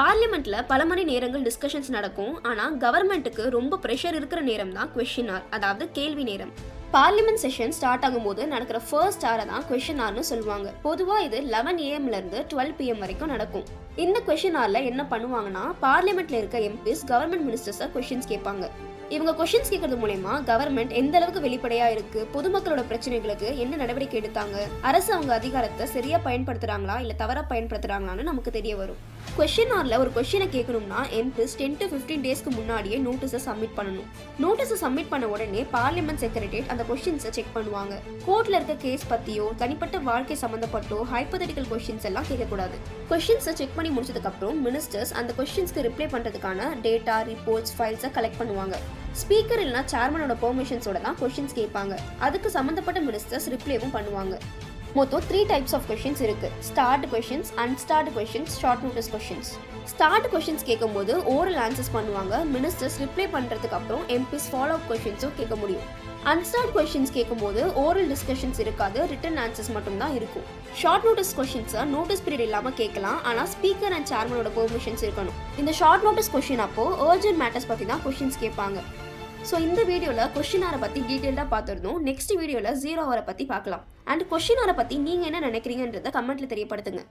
பார்லிமெண்ட்ல பல மணி நேரங்கள் டிஸ்கஷன்ஸ் நடக்கும். ஆனா கவர்மெண்ட்டுக்கு ரொம்ப ப்ரெஷர் இருக்கிற நேரம் தான் கொஷின் ஆர் அதாவது கேள்வி நேரம். பார்லிமெண்ட் செஷன் ஸ்டார்ட் ஆகும்போது நடக்கிற ஃபர்ஸ்ட் ஆரை தான் கொஷின் ஆர்னு சொல்லுவாங்க. பொதுவாக இது லெவன் ஏஎம்ல இருந்து டுவெல் பிஎம் வரைக்கும் நடக்கும். இந்த கொஷின் ஆர்ல என்ன பண்ணுவாங்கன்னா பார்லிமெண்ட்ல இருக்க எம்பிஸ் கவர்மெண்ட் மினிஸ்டர்ஸை கொஷின்ஸ் கேட்பாங்க. இவங்க கொஷின்ஸ் கேட்கறது மூலயமா கவர்மெண்ட் எந்த அளவுக்கு வெளிப்படையா இருக்கு பொதுமக்களோட பிரச்சனைகளுக்கு என்ன நடவடிக்கை எடுத்தாங்க அரசு அவங்க அதிகாரத்தை சரியா பயன்படுத்துறாங்களா இல்ல தவறா பயன்படுத்துறாங்களான்னு நமக்கு தெரிய வரும். கொஷின் ஆர்ல ஒரு கொஷினை கேட்கணும்னா எம்பிஸ் டென் டு ஃபிஃப்டீன் டேஸ்க்கு முன்னாடியே நோட்டீஸை சப்மிட் பண்ணணும். நோட்டீஸை சப்மிட் பண்ண உடனே பார்லிமெண்ட் செக்ரட்டரியேட் அந்த கொஷின்ஸை செக் பண்ணுவாங்க. கோர்ட்ல இருக்க கேஸ் பத்தியோ தனிப்பட்ட வாழ்க்கை சம்பந்தப்பட்டோ ஹைப்போதெட்டிக்கல் கொஷின்ஸ் எல்லாம் கேட்கக்கூடாது. கொஷின்ஸை செக் பண்ணி முடிச்சதுக்கு அப்புறம் மினிஸ்டர்ஸ் அந்த கொஷின்ஸ்க்கு ரிப்ளை பண்றதுக்கான டேட்டா ரிப்போர்ட்ஸ் ஃபைல்ஸை கலெக்ட் பண்ணுவாங்க. ஸ்பீக்கர் இல்லைனா சேர்மனோட பெர்மிஷன்ஸோட தான் கொஷின்ஸ் கேட்பாங்க. அதுக்கு சம்மந்தப்பட்ட மினிஸ்டர்ஸ் ரிப்ளைவும் பண்ணுவாங்க. மொத்தம் த்ரீ டைப்ஸ் ஆஃப் கொஷின்ஸ் இருக்கு. Starred questions unstarred questions short notice questions starred questions கேட்கும்போது ஓரல் ஆன்சர்ஸ் பண்ணுவாங்க. மினிஸ்டர்ஸ் ரிப்ளை பண்ணுறதுக்கு அப்புறம் எம்பிஸ் ஃபாலோ அப் கொஷின்ஸும் கேட்க முடியும். அன்ஸ்டார்ட் கொஷின்ஸ் கேட்கும்போது ஓரல் டிஸ்கஷன்ஸ் இருக்காது. ரிட்டன் ஆன்சர்ஸ் மட்டும் தான் இருக்கும் ஷார்ட் நோட்டீஸ் கொஷின்ஸை நோட்டீஸ் பீரியட் இல்லாமல் கேட்கலாம். ஆனால் ஸ்பீக்கர் அண்ட் சேர்மனோட பெர்மிஷன்ஸ் இருக்கணும். இந்த ஷார்ட் நோட்டீஸ் கொஷின் அப்போ அர்ஜென்ட் மேட்டர்ஸ் பற்றி தான் கொஷின்ஸ் கேட்பாங்க. ஸோ இந்த வீடியோவில் கொஷின் ஆரை பற்றி டீட்டெயில்டாக பார்த்துருந்தோம். நெக்ஸ்ட் வீடியோவில் ஜீரோ அவரை பற்றி பார்க்கலாம். அண்ட் கொஷின் ஆரை பற்றி நீங்கள் என்ன நினைக்கிறீங்கன்றதை கமெண்ட்டில் தெரியப்படுத்துங்க.